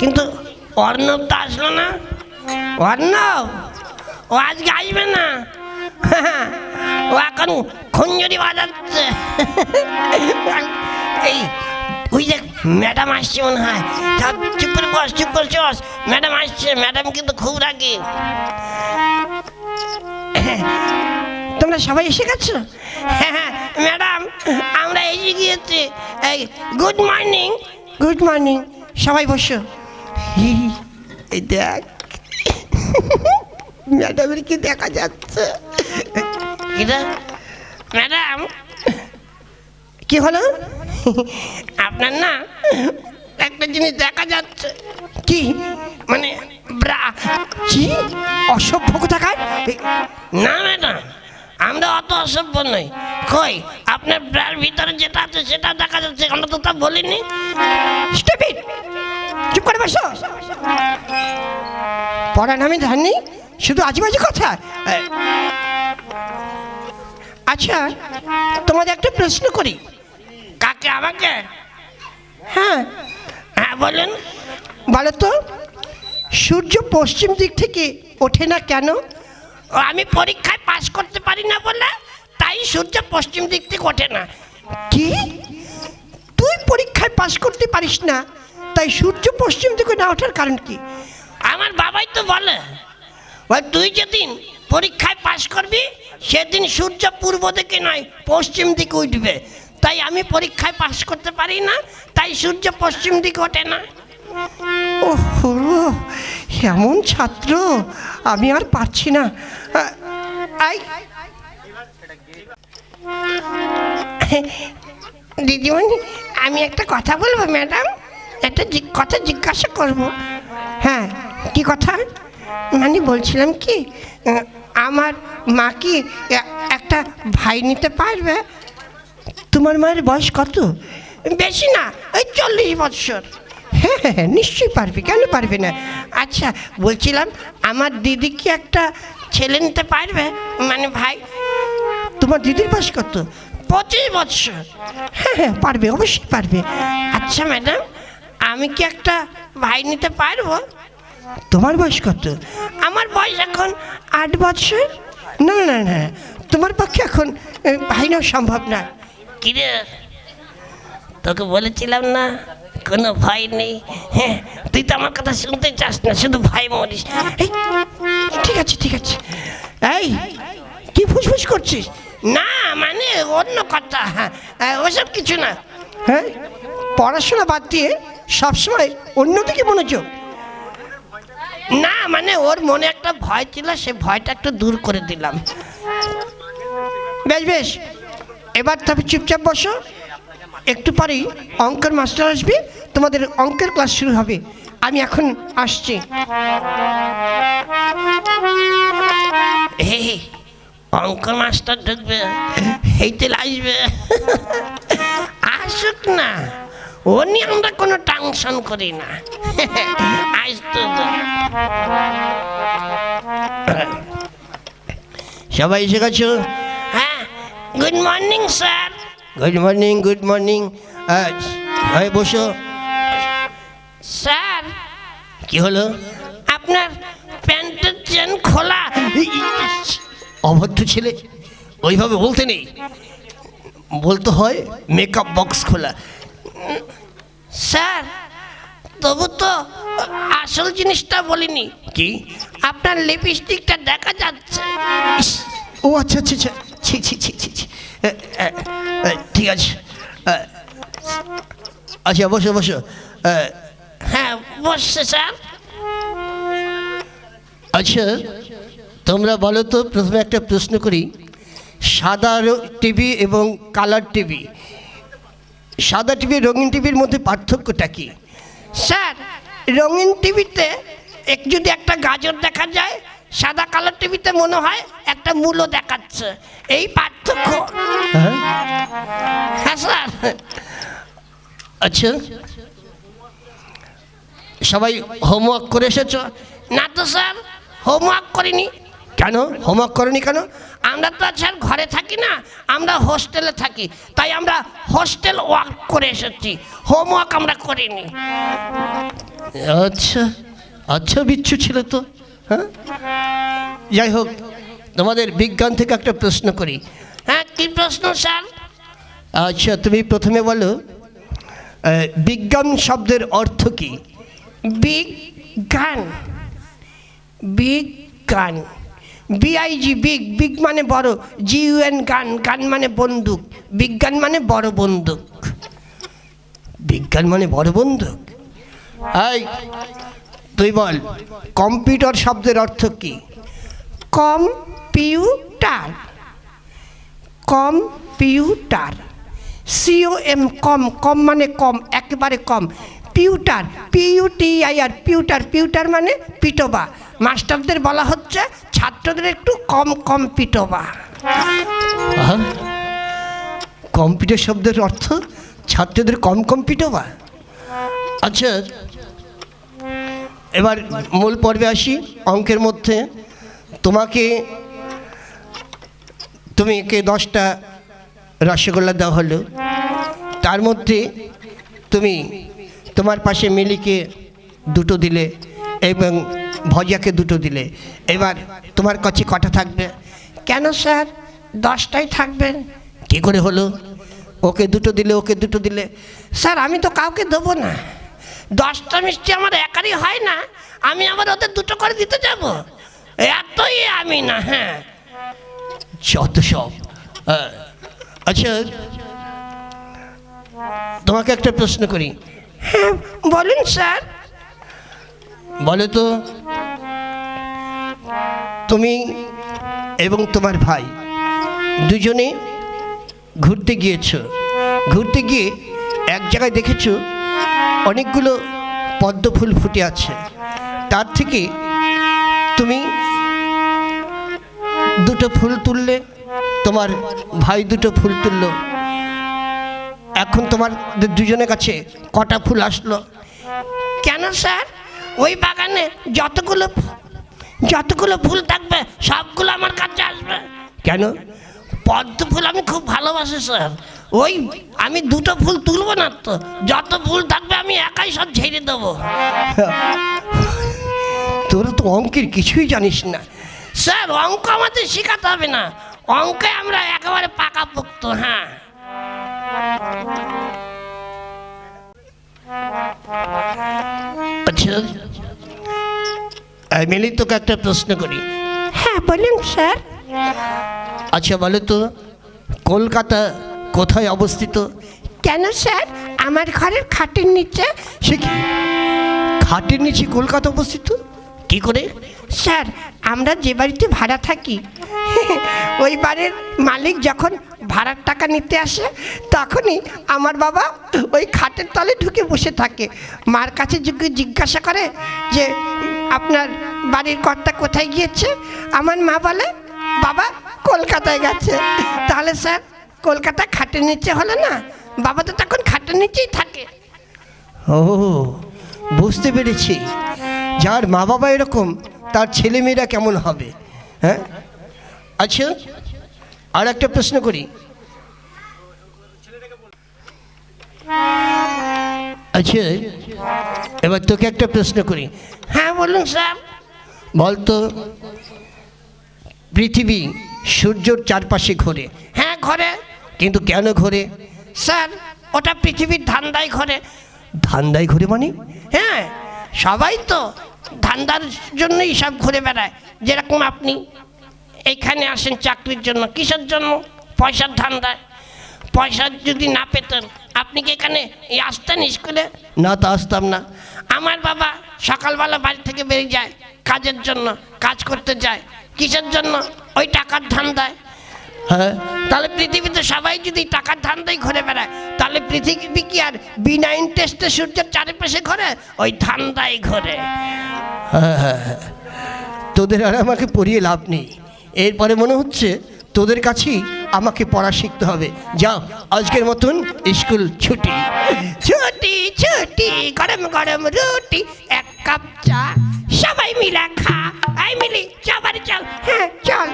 কিন্তু অর্ণব তো আসলো না। অর্ণব, ও আজকে আসবে না। ও এখন খুঞ্জুরি বাজাচ্ছে। এই, ওই দেখ ম্যাডাম আসছে মনে হয়। চুপ করে বস, চুপ করে চস ম্যাডাম আসছে, ম্যাডাম কিন্তু খুব রাগি। তোমরা সবাই এসে গেছো? হ্যাঁ হ্যাঁ ম্যাডাম, আমরা এসে গিয়েছি। এই, গুড মর্নিং। গুড মর্নিং, সবাই বসো। এই দেখ। ম্যাডামের কি দেখা যাচ্ছে? কিরা ম্যাডাম? কি হলো? আপনার না একটা জিনিস দেখা যাচ্ছে। কি? মানে ব্রা কি? অসভ্য কোথাকার? না ম্যাডাম আমরা অত অসভ্য নই। কই আপনার ব্রার ভিতরে যেটা আছে সেটা দেখা যাচ্ছে আমরা তো তা বলিনি। স্টুপিড চুপ করে বসো। পড়া নামে ধাননি শুধু আজেবাজে কথা? আচ্ছা তোমাদের একটা প্রশ্ন করি। কাকে আমাকে? হ্যাঁ। হ্যাঁ বলেন। বলো তো সূর্য পশ্চিম দিক থেকে ওঠে না কেন? আমি পরীক্ষায় পাশ করতে পারি না বলে তাই সূর্য পশ্চিম দিক থেকে ওঠে না। কি? তুই পরীক্ষায় পাশ করতে পারিস না? তাই সূর্য পশ্চিম দিকে না ওঠার কারণ কি? আমার বাবাই তো বলে বল তুই যেদিন পরীক্ষায় পাশ করবি সেদিন সূর্য পূর্ব দিকে নয় পশ্চিম দিকে উঠবে। তাই আমি পরীক্ষায় পাশ করতে পারি না তাই সূর্য পশ্চিম দিকে ওঠে না। ওহো এমন ছাত্র আমি আর পারছি না। আই। দিদিমণি আমি একটা কথা বলব ম্যাডাম? একটা কথা জিজ্ঞাসা করব। হ্যাঁ কি কথা? মানে বলছিলাম কি আমার মা কি একটা ভাই নিতে পারবে? তোমার মায়ের বয়স কত? বেশি না, ওই চল্লিশ বৎসর। হ্যাঁ হ্যাঁ হ্যাঁ নিশ্চয়ই পারবে, কেন পারবে না? আচ্ছা বলছিলাম, আমার দিদি কি একটা ছেলে নিতে পারবে? মানে ভাই, তোমার দিদির বয়স কত? পঁচিশ বৎসর। হ্যাঁ হ্যাঁ পারবে, অবশ্যই পারবে। আচ্ছা ম্যাডাম আমি কি একটা ভাই নিতে পারব? তোমার বয়স কত? আমার বয়স এখন আট বছর। না না না তোমার পক্ষে এখন ভাই নেওয়া সম্ভব না। কিরে? তোকে বলেছিলাম না কোনো ভয় নেই। হ্যাঁ তুই তো আমার কথা শুনতে চাস না শুধু ভয় মরিস। এই, ঠিক আছে ঠিক আছে। এই কি ফুসফুস করছিস? না মানে অন্য কথা। হ্যাঁ, ওসব কিছু না। হ্যাঁ পড়াশোনা বাদ দিয়ে সবসময় অন্যদিকে মনোযোগ না মানে ওর মনে একটা ভয় ছিল সে ভয়টা একটু দূর করে দিলাম। বেশ বেশ। এবার তবে চুপচাপ বসো। একটু পরেই অঙ্কের মাস্টার আসবে। তোমাদের অঙ্কের ক্লাস শুরু হবে। আমি এখন আসছি। হে অঙ্ক মাস্টার ঢুকবে এইতে আসবে। আসুক না। ও নিয়ে আমরা কোনো টেনশন করি না। আজ তো সবাই এসে গেছো? হ্যাঁ good morning sir good morning good morning হয় বসো। স্যার কি হলো? আপনার প্যান্টের চেন খোলা। অভদ্র ছেলে ওইভাবে বলতে নেই। বলতে হয় মেকআপ বক্স খোলা। স্যার তবু তো আসল জিনিসটা বলিনি। কি? আপনার লিপস্টিকটা দেখা যাচ্ছে। ও আচ্ছা আচ্ছা আচ্ছা। ছি ছি ছি ছি ঠিক আছে। আচ্ছা বসো বসো। হ্যাঁ বসছে স্যার। আচ্ছা তোমরা বলো তো প্রথমে একটা প্রশ্ন করি। সাদা টিভি এবং কালার টিভি সাদা টিভি রঙিন টিভির মধ্যে পার্থক্যটা কি? স্যার রঙিন টিভিতে এক যদি একটা গাজর দেখা যায় সাদা কালার টিভিতে মনে হয় একটা মূলো দেখাচ্ছে। এই পার্থক্য। হ্যাঁ স্যার। আচ্ছা। সবাই হোমওয়ার্ক করে এসেছ? না তো স্যার হোমওয়ার্ক করিনি। কেন? হোমওয়ার্ক করনি কেন? আমরা তো স্যার ঘরে থাকি না আমরা হোস্টেলে থাকি। তাই আমরা হোস্টেল ওয়ার্ক করে এসেছি হোমওয়ার্ক আমরা করিনি। আচ্ছা আচ্ছা বিচ্ছু ছিল তো হ্যাঁ? যাই হোক তোমাদের বিজ্ঞান থেকে একটা প্রশ্ন করি। হ্যাঁ কি প্রশ্ন স্যার? আচ্ছা তুমি প্রথমে বলো বিজ্ঞান শব্দের অর্থ কি? বিজ্ঞান। বিজ্ঞান। বিআইজি বিগ বিগ মানে বড় জিউএন গান গান মানে বন্দুক, বিজ্ঞান মানে বড় বন্দুক, বিজ্ঞান মানে বড় বন্দুক। এই, তুই বল, কম্পিউটার শব্দের অর্থ কি? Computer computer CO M com com মানে কম, একেবারে কম, পিউটার পিউটিআই আর পিউটার পিউটার মানে পিটোবা মাস্টারদের বলা হচ্ছে ছাত্রদের একটু কম কম পিটোবা। কম্পিউটার শব্দের অর্থ ছাত্রদের কম কম পিটোবা? আচ্ছা এবার মূল পর্বে আসি, অঙ্কের মধ্যে। তোমাকে, তুমি একে দশটা রসগোল্লা দেওয়া হলো। তার মধ্যে তুমি তোমার পাশে মিলিকে দুটো দিলে এবং ভজিয়াকে দুটো দিলে। এবার তোমার কাছে কটা থাকবে? কেন স্যার? দশটাই থাকবেন কী করে হলো? ওকে দুটো দিলে, ওকে দুটো দিলে। স্যার, আমি তো কাউকে দেবো না। দশটা মিষ্টি আমার একারই হয় না। আমি আবার ওদের দুটো করে দিতে যাব। এতই আমি না হ্যাঁ। যত সব। আচ্ছা তোমাকে একটা প্রশ্ন করি। হ্যাঁ বলুন, স্যার। বলো তো, তুমি এবং তোমার ভাই দুজনে ঘুরতে গিয়েছো। ঘুরতে গিয়ে এক জায়গায় দেখেছ অনেকগুলো পদ্ম ফুল ফুটে আছে। তার থেকে তুমি দুটো ফুল তুললে, তোমার ভাই দুটো ফুল তুললো। এখন তোমার দুজনের কাছে কটা ফুল আসলো? কেন স্যার? ওই বাগানে যতগুলো যতগুলো ফুল থাকবে, সবগুলো আমার কাছে আসবে। কেন? পদ্ম ফুল আমি খুব ভালোবাসি, স্যার। ওই আমি দুটো ফুল তুলবো না তো? যত ফুল থাকবে, আমি একাই সব ঝেড়ে দেবো। তোরা তো অঙ্কের কিছুই জানিস না। স্যার, অঙ্ক আমাদের শেখাতে হবে না। অঙ্কে আমরা একেবারে পাকাপোক্ত হ্যাঁ। মিলি তোকে একটা প্রশ্ন করি। হ্যাঁ বলুন স্যার। আচ্ছা বলো তো কলকাতা কোথায় অবস্থিত? কেন স্যার? আমার ঘরের খাটের নিচে। সে কি? খাটের নিচে কলকাতা অবস্থিত? কি করে? স্যার আমরা যে বাড়িতে ভাড়া থাকি ওই বাড়ির মালিক যখন ভাড়ার টাকা নিতে আসে তখনই আমার বাবা ওই খাটের তলে ঢুকে বসে থাকে। মার কাছে জিজ্ঞাসা করে যে আপনার বাড়ির কর্তা কোথায় গিয়েছে? আমার মা বলে বাবা কলকাতায় গেছে। তাহলে স্যার কলকাতা খাটের নিচে হলো না বাবা তো তখন খাটের নিচেই থাকে। ও বুঝতে পেরেছি। যার মা বাবা এরকম তার ছেলেমেয়েরা কেমন হবে? হ্যাঁ? আচ্ছা আর একটা প্রশ্ন করি। আচ্ছা এবার তোকে একটা প্রশ্ন করি। হ্যাঁ বলুন স্যার বলতো পৃথিবী সূর্যর চারপাশে ঘোরে। হ্যাঁ ঘোরে। কিন্তু কেন ঘোরে? স্যার ওটা পৃথিবীর ধান্দাই ঘরে। ধান্দাই ঘুরে মানে? হ্যাঁ সবাই তো ধান্দার জন্যই সব ঘুরে বেড়ায়। যেরকম আপনি এখানে আসেন চাকরির জন্য কিসের জন্য? পয়সার ধান্দায়। পয়সা যদি না পেতেন আপনি কি এখানে আসতেন স্কুলে? না তো আসতাম না। আমার বাবা সকালবেলা বাড়ি থেকে বেরিয়ে যায় কাজের জন্য কাজ করতে যায়। কিসের জন্য? ওই টাকার ধান্দায় হ্যাঁ। তাহলে পৃথিবীতে সবাই যদি টাকার ধান্দাই ঘুরে বেড়ায় তাহলে পৃথিবী কি আর বিনা ইন্টারেস্টে সূর্যের চারিপাশে ঘরে? ওই ধান ধান্দাই ঘোরে। তোদের আর আমাকে পড়িয়ে লাভ নেই। এরপরে মনে হচ্ছে তোদের কাছেই আমাকে পড়া শিখতে হবে। যাও, আজকের মতন স্কুল ছুটি। ছুটি ছুটি, গরম গরম রুটি, এক কাপ চা, সবাই মিলে খা। আই মিলি, সবার চল হ্যাঁ চল।